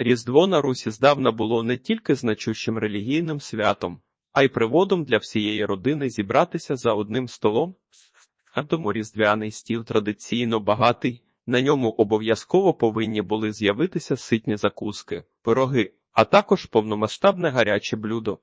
Різдво на Русі здавна було не тільки значущим релігійним святом, а й приводом для всієї родини зібратися за одним столом. А тому різдвяний стіл традиційно багатий, на ньому обов'язково повинні були з'явитися ситні закуски, пироги, а також повномасштабне гаряче блюдо.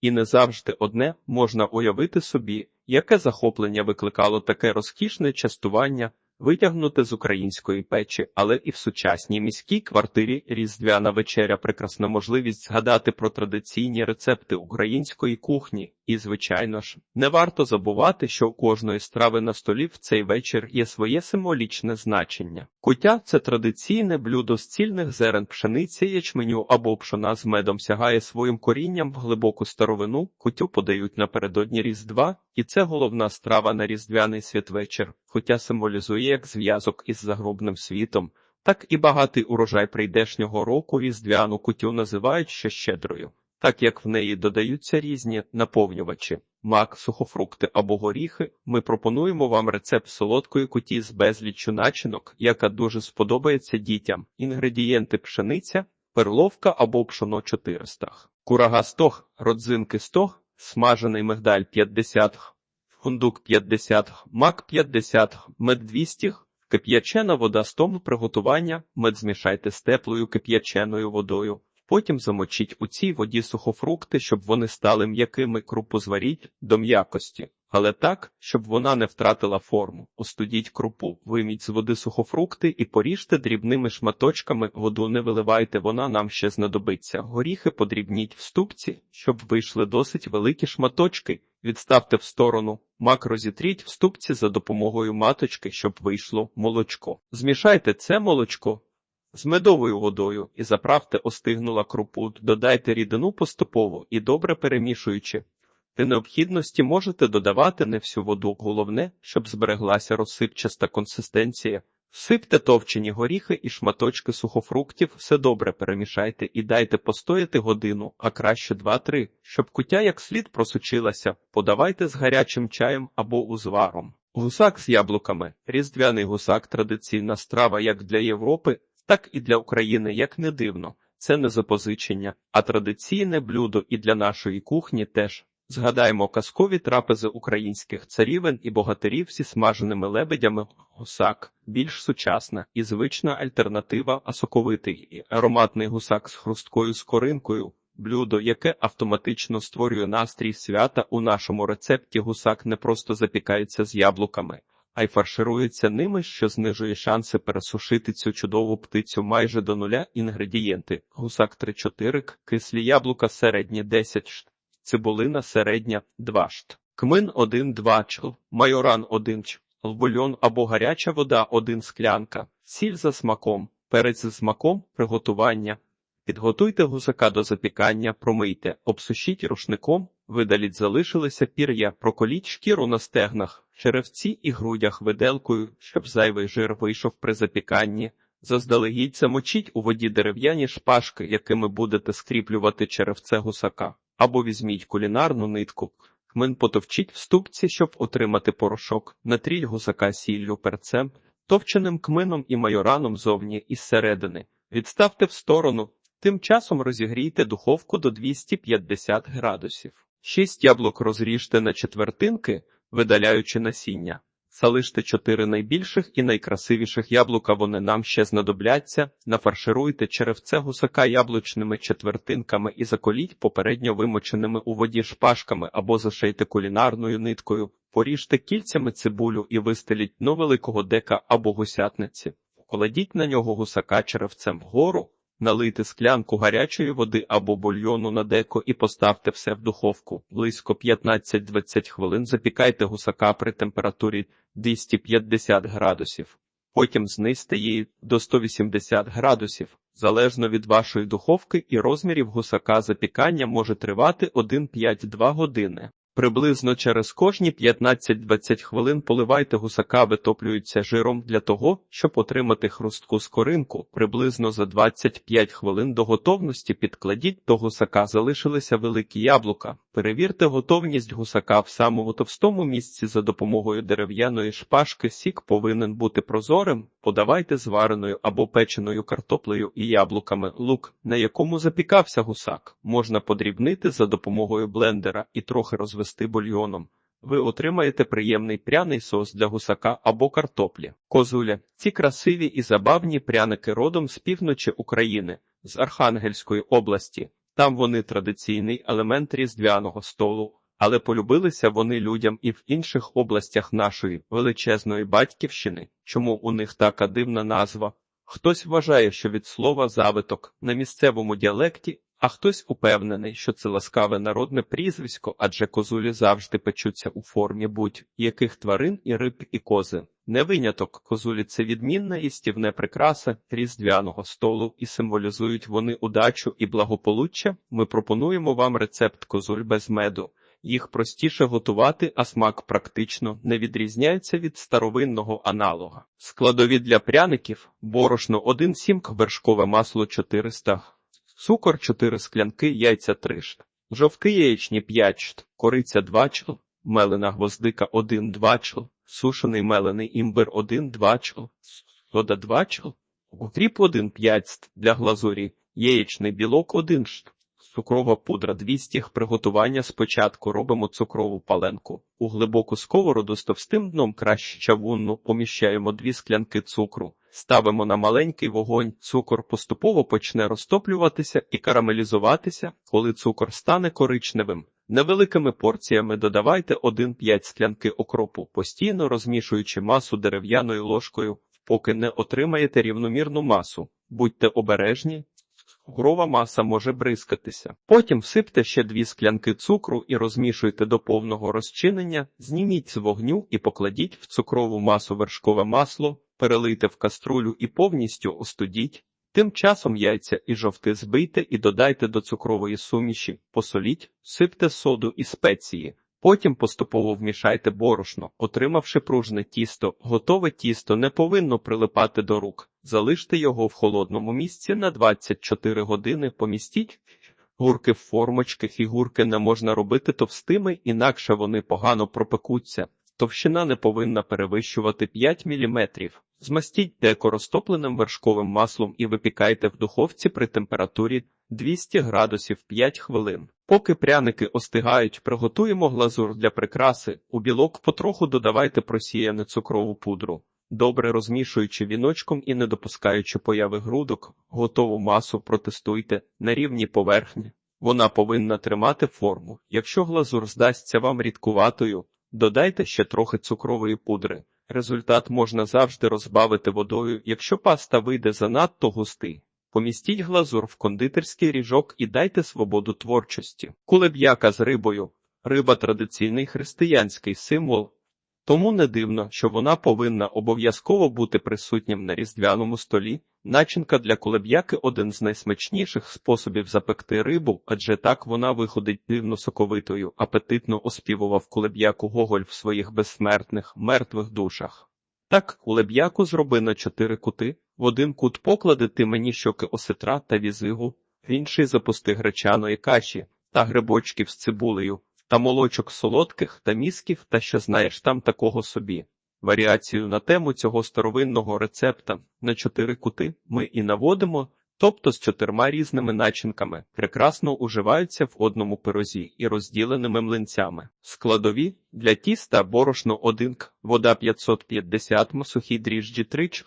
І не завжди одне можна уявити собі, яке захоплення викликало таке розкішне частування, витягнуте з української печі, але і в сучасній міській квартирі різдвяна вечеря прекрасна можливість згадати про традиційні рецепти української кухні. І, звичайно ж, не варто забувати, що у кожної страви на столі в цей вечір є своє символічне значення. Куття – це традиційне блюдо з цільних зерен пшениці, ячменю або пшона з медом сягає своїм корінням в глибоку старовину, кутю подають напередодні Різдва, і це головна страва на різдвяний святвечір. Куття символізує як зв'язок із загробним світом, так і багатий урожай прийдешнього року різдвяну кутю називають ще щедрою так як в неї додаються різні наповнювачі, мак, сухофрукти або горіхи, ми пропонуємо вам рецепт солодкої куті з безліччю начинок, яка дуже сподобається дітям. Інгредієнти пшениця, перловка або пшоно 400, курага 100, родзинки 100, смажений мигдаль 50, фундук 50, мак 50, мед 200, кип'ячена вода з тому приготування, мед змішайте з теплою кип'яченою водою. Потім замочіть у цій воді сухофрукти, щоб вони стали м'якими, крупу зваріть до м'якості, але так, щоб вона не втратила форму. Остудіть крупу, вийміть з води сухофрукти і поріжте дрібними шматочками, воду не виливайте, вона нам ще знадобиться. Горіхи подрібніть в ступці, щоб вийшли досить великі шматочки. Відставте в сторону, мак розітріть в ступці за допомогою маточки, щоб вийшло молочко. Змішайте це молочко з медовою водою і заправте остигнула крупу, додайте рідину поступово і добре перемішуючи. При необхідності можете додавати не всю воду, головне, щоб збереглася розсипчаста консистенція. Всипте товчені горіхи і шматочки сухофруктів, все добре перемішайте і дайте постояти годину, а краще 2-3, щоб кутя як слід просучилася, подавайте з гарячим чаєм або узваром. Гусак з яблуками. Різдвяний гусак традиційна страва як для Європи, так і для України, як не дивно, це не запозичення, а традиційне блюдо і для нашої кухні теж. Згадаємо казкові трапези українських царівен і богатирів зі смаженими лебедями гусак, більш сучасна і звична альтернатива, а соковитий і ароматний гусак з хрусткою скоринкою, блюдо, яке автоматично створює настрій свята у нашому рецепті. Гусак не просто запікається з яблуками а й фарширується ними, що знижує шанси пересушити цю чудову птицю майже до нуля інгредієнти. Гусак 3-4, кислі яблука середні 10 шт, цибулина середня 2 шт, кмин 1-2 чл, майоран 1 чл, бульон або гаряча вода 1 склянка, сіль за смаком, перець з смаком, приготування. Підготуйте гусака до запікання, промийте, обсушіть рушником, видаліть залишилися пір'я, проколіть шкіру на стегнах, черевці і грудях виделкою, щоб зайвий жир вийшов при запіканні. Заздалегідь замочіть у воді дерев'яні шпажки, якими будете скріплювати черевце гусака, або візьміть кулінарну нитку. Хмин потовчіть в ступці, щоб отримати порошок, натріть гусака сіллю перцем, товченим кмином і майораном зовні і зсередини. Відставте в сторону, тим часом розігрійте духовку до 250 градусів. Шість яблук розріжте на четвертинки, видаляючи насіння. Залиште чотири найбільших і найкрасивіших яблука, вони нам ще знадобляться. Нафаршируйте черевце гусака яблучними четвертинками і заколіть попередньо вимоченими у воді шпажками або зашийте кулінарною ниткою, поріжте кільцями цибулю і вистеліть до великого дека або гусятниці. Кладіть на нього гусака черевцем вгору. Налийте склянку гарячої води або бульйону на деко і поставте все в духовку. Близько 15-20 хвилин запікайте гусака при температурі 250 градусів. Потім знизьте її до 180 градусів. Залежно від вашої духовки і розмірів гусака запікання може тривати 1-5-2 години. Приблизно через кожні 15-20 хвилин поливайте гусака, витоплюються жиром для того, щоб отримати хрустку скоринку. Приблизно за 25 хвилин до готовності підкладіть до гусака залишилися великі яблука. Перевірте готовність гусака в самому товстому місці за допомогою дерев'яної шпажки. Сік повинен бути прозорим. Подавайте з вареною або печеною картоплею і яблуками. Лук, на якому запікався гусак, можна подрібнити за допомогою блендера і трохи розвести бульйоном. Ви отримаєте приємний пряний сос для гусака або картоплі. Козуля. Ці красиві і забавні пряники родом з півночі України, з Архангельської області. Там вони традиційний елемент різдвяного столу, але полюбилися вони людям і в інших областях нашої величезної батьківщини. Чому у них така дивна назва? Хтось вважає, що від слова завиток на місцевому діалекті, а хтось упевнений, що це ласкаве народне прізвисько, адже козулі завжди печуться у формі будь-яких тварин і риб і кози. Не виняток козулі це відмінна і прикраса різдвяного столу, і символізують вони удачу і благополуччя. Ми пропонуємо вам рецепт козуль без меду. Їх простіше готувати, а смак практично не відрізняється від старовинного аналога. Складові для пряників: борошно 1 сімк, вершкове масло 400 цукор 4 склянки, яйця 3 шт, жовтки яєчні 5 шт, кориця 2 чл, мелена гвоздика 1 2 чл, сушений мелений імбир 1 2 чл, сода 2 чл, укріп 1 5 ст для глазурі, яєчний білок 1 шт. Цукрова пудра 200 приготування спочатку робимо цукрову паленку. У глибоку сковороду з товстим дном краще чавунну поміщаємо 2 склянки цукру. Ставимо на маленький вогонь, цукор поступово почне розтоплюватися і карамелізуватися, коли цукор стане коричневим. Невеликими порціями додавайте 1-5 склянки окропу, постійно розмішуючи масу дерев'яною ложкою, поки не отримаєте рівномірну масу. Будьте обережні, цукрова маса може бризкатися. Потім всипте ще 2 склянки цукру і розмішуйте до повного розчинення, зніміть з вогню і покладіть в цукрову масу вершкове масло перелийте в каструлю і повністю остудіть. Тим часом яйця і жовти збийте і додайте до цукрової суміші, посоліть, сипте соду і спеції. Потім поступово вмішайте борошно, отримавши пружне тісто. Готове тісто не повинно прилипати до рук. Залиште його в холодному місці на 24 години. Помістіть гурки в формочки. Фігурки не можна робити товстими, інакше вони погано пропекуться. Товщина не повинна перевищувати 5 мм. Змастіть деко розтопленим вершковим маслом і випікайте в духовці при температурі 200 градусів 5 хвилин. Поки пряники остигають, приготуємо глазур для прикраси. У білок потроху додавайте просіяну цукрову пудру. Добре розмішуючи віночком і не допускаючи появи грудок, готову масу протестуйте на рівній поверхні. Вона повинна тримати форму. Якщо глазур здасться вам рідкуватою, додайте ще трохи цукрової пудри. Результат можна завжди розбавити водою, якщо паста вийде занадто густий. Помістіть глазур в кондитерський ріжок і дайте свободу творчості. Кулеб'яка з рибою. Риба традиційний християнський символ, тому не дивно, що вона повинна обов'язково бути присутнім на різдвяному столі. Начинка для кулеб'яки один з найсмачніших способів запекти рибу, адже так вона виходить дивно соковитою, апетитно оспівував кулеб'яку Гоголь в своїх безсмертних мертвих душах. Так, кулеб'яку зроби на чотири кути, в один кут поклади ти мені щоки осетра та візигу, в інший запусти гречаної каші та грибочків з цибулею, та молочок солодких та місків, та що знаєш там такого собі. Варіацію на тему цього старовинного рецепта на чотири кути ми і наводимо, тобто з чотирма різними начинками, прекрасно уживаються в одному пирозі і розділеними млинцями. Складові для тіста борошно 1 к, вода 550 м, сухі дріжджі 3 ч,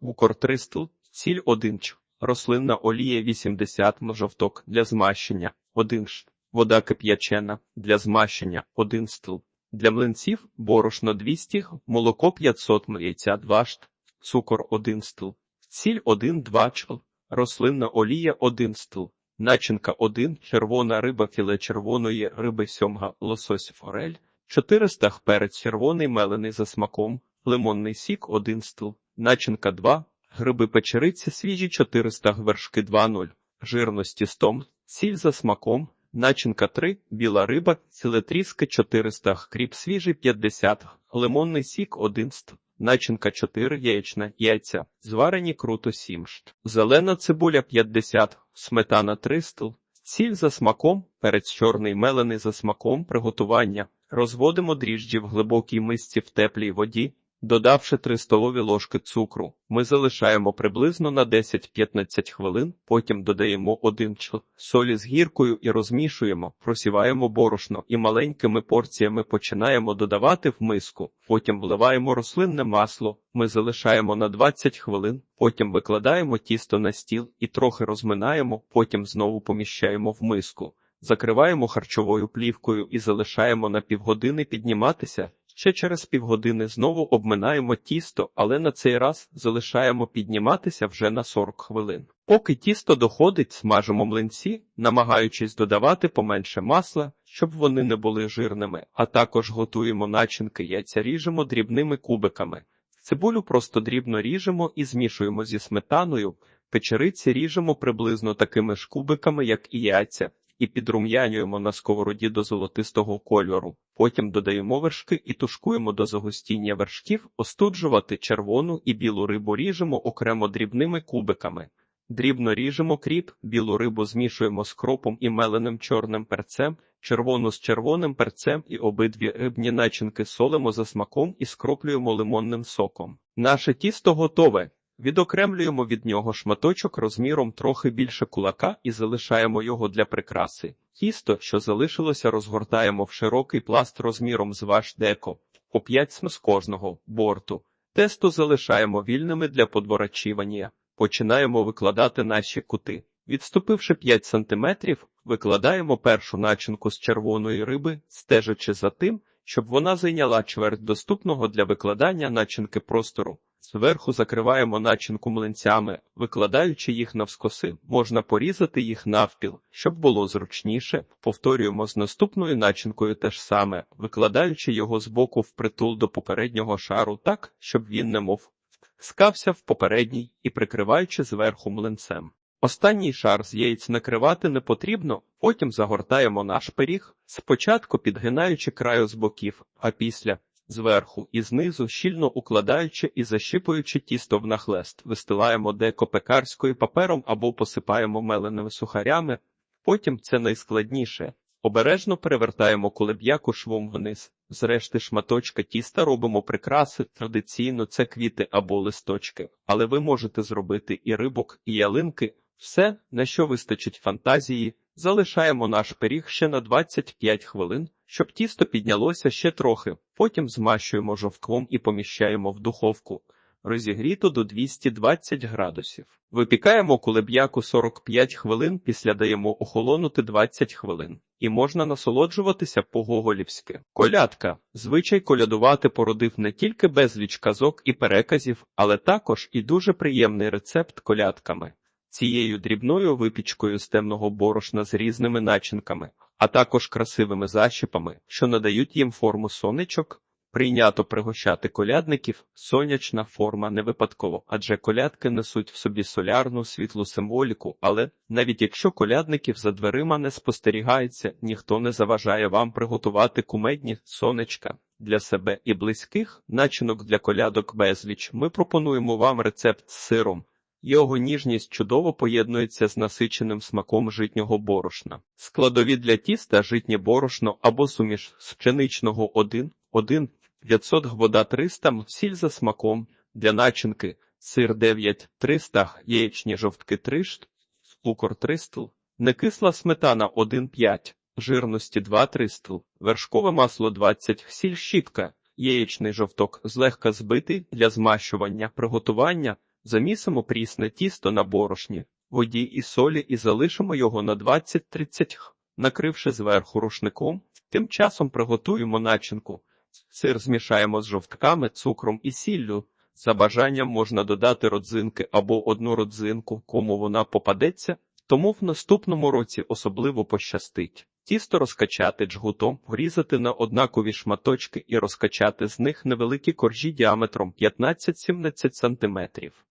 цукор 300, сіль 1 ч, рослинна олія 80 м, жовток для змащення 1 ш, вода кип'ячена для змащення 1 стл. Для млинців борошно 200, молоко 500 м, яйця 2 шт, цукор 1 стл, сіль 1-2 чл, рослинна олія 1 стл, начинка 1, червона риба, філе червоної риби, сьомга, лосось, форель, 400 г перець червоний, мелений за смаком, лимонний сік 1 стл, начинка 2, гриби печериці свіжі 400 г вершки 2,0, жирності 100 сіль за смаком, Начинка 3, біла риба, цілетріски 400 кріп свіжий 50 лимонний сік 1 ст. Начинка 4, яєчна, яйця, зварені круто 7 шт. Зелена цибуля 50, сметана 3 стл, Сіль за смаком, перець чорний мелений за смаком приготування. Розводимо дріжджі в глибокій мисці в теплій воді, додавши 3 столові ложки цукру. Ми залишаємо приблизно на 10-15 хвилин, потім додаємо 1 чл солі з гіркою і розмішуємо, просіваємо борошно і маленькими порціями починаємо додавати в миску. Потім вливаємо рослинне масло. Ми залишаємо на 20 хвилин, потім викладаємо тісто на стіл і трохи розминаємо, потім знову поміщаємо в миску. Закриваємо харчовою плівкою і залишаємо на півгодини підніматися. Ще через півгодини знову обминаємо тісто, але на цей раз залишаємо підніматися вже на 40 хвилин. Поки тісто доходить, смажимо млинці, намагаючись додавати поменше масла, щоб вони не були жирними, а також готуємо начинки, яйця ріжемо дрібними кубиками. Цибулю просто дрібно ріжемо і змішуємо зі сметаною, печериці ріжемо приблизно такими ж кубиками, як і яйця і підрум'янюємо на сковороді до золотистого кольору. Потім додаємо вершки і тушкуємо до загустіння вершків, остуджувати червону і білу рибу ріжемо окремо дрібними кубиками. Дрібно ріжемо кріп, білу рибу змішуємо з кропом і меленим чорним перцем, червону з червоним перцем і обидві рибні начинки солимо за смаком і скроплюємо лимонним соком. Наше тісто готове. Відокремлюємо від нього шматочок розміром трохи більше кулака і залишаємо його для прикраси. Тісто, що залишилося, розгортаємо в широкий пласт розміром з ваш деко, по 5 см з кожного борту. Тесто залишаємо вільними для подворачування. Починаємо викладати наші кути. Відступивши 5 см, викладаємо першу начинку з червоної риби, стежачи за тим, щоб вона зайняла чверть доступного для викладання начинки простору. Зверху закриваємо начинку млинцями, викладаючи їх навскоси, можна порізати їх навпіл, щоб було зручніше. Повторюємо з наступною начинкою те ж саме, викладаючи його з боку впритул до попереднього шару так, щоб він немов скався в попередній і прикриваючи зверху млинцем. Останній шар з яєць накривати не потрібно, потім загортаємо наш пиріг, спочатку підгинаючи краю з боків, а після зверху і знизу, щільно укладаючи і защипуючи тісто в нахлест, вистилаємо деко пекарською папером або посипаємо меленими сухарями. Потім це найскладніше. Обережно перевертаємо кулеб'яку швом вниз. Зрешти шматочка тіста робимо прикраси, традиційно це квіти або листочки, але ви можете зробити і рибок, і ялинки, все, на що вистачить фантазії, залишаємо наш пиріг ще на 25 хвилин, щоб тісто піднялося ще трохи, потім змащуємо жовтком і поміщаємо в духовку, розігріту до 220 градусів. Випікаємо кулеб'яку 45 хвилин, після даємо охолонути 20 хвилин. І можна насолоджуватися по-гоголівськи. Колядка. Звичай колядувати породив не тільки безліч казок і переказів, але також і дуже приємний рецепт колядками. Цією дрібною випічкою з темного борошна з різними начинками, а також красивими защіпами, що надають їм форму сонечок. Прийнято пригощати колядників, сонячна форма не випадково, адже колядки несуть в собі солярну світлу символіку, але навіть якщо колядників за дверима не спостерігається, ніхто не заважає вам приготувати кумедні сонечка для себе і близьких, начинок для колядок безліч. Ми пропонуємо вам рецепт з сиром. Його ніжність чудово поєднується з насиченим смаком житнього борошна. Складові для тіста житнє борошно або суміш з пшеничного 1, 1, 500 вода 300 м, сіль за смаком, для начинки сир 9, 300, яєчні жовтки 3 шт, цукор 3 стл, некисла сметана 1, 5, жирності 2 3 стл, вершкове масло 20, сіль щітка, яєчний жовток злегка збитий для змащування, приготування. Замісимо прісне тісто на борошні, воді і солі і залишимо його на 20-30 х, накривши зверху рушником. Тим часом приготуємо начинку. Сир змішаємо з жовтками, цукром і сіллю. За бажанням можна додати родзинки або одну родзинку, кому вона попадеться, тому в наступному році особливо пощастить. Тісто розкачати джгутом, врізати на однакові шматочки і розкачати з них невеликі коржі діаметром 15-17 см.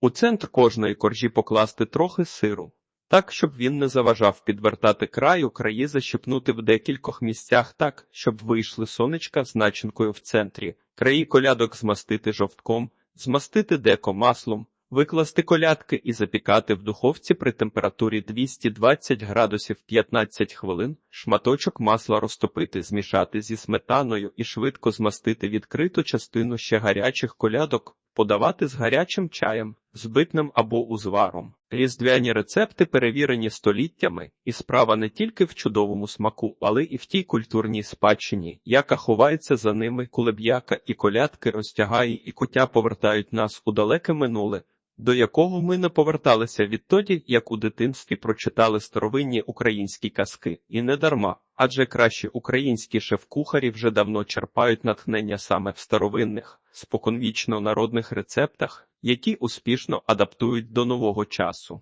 У центр кожної коржі покласти трохи сиру, так, щоб він не заважав підвертати краю, краї защипнути в декількох місцях так, щоб вийшли сонечка з начинкою в центрі, краї колядок змастити жовтком, змастити деко маслом, Викласти колядки і запікати в духовці при температурі 220 градусів 15 хвилин, шматочок масла розтопити, змішати зі сметаною і швидко змастити відкриту частину ще гарячих колядок, подавати з гарячим чаєм, збитним або узваром. Різдвяні рецепти перевірені століттями, і справа не тільки в чудовому смаку, але і в тій культурній спадщині, яка ховається за ними, коли б'яка і колядки розтягає і кутя повертають нас у далеке минуле, до якого ми не поверталися відтоді, як у дитинстві прочитали старовинні українські казки, і не дарма, адже кращі українські шеф-кухарі вже давно черпають натхнення саме в старовинних, споконвічно народних рецептах, які успішно адаптують до нового часу.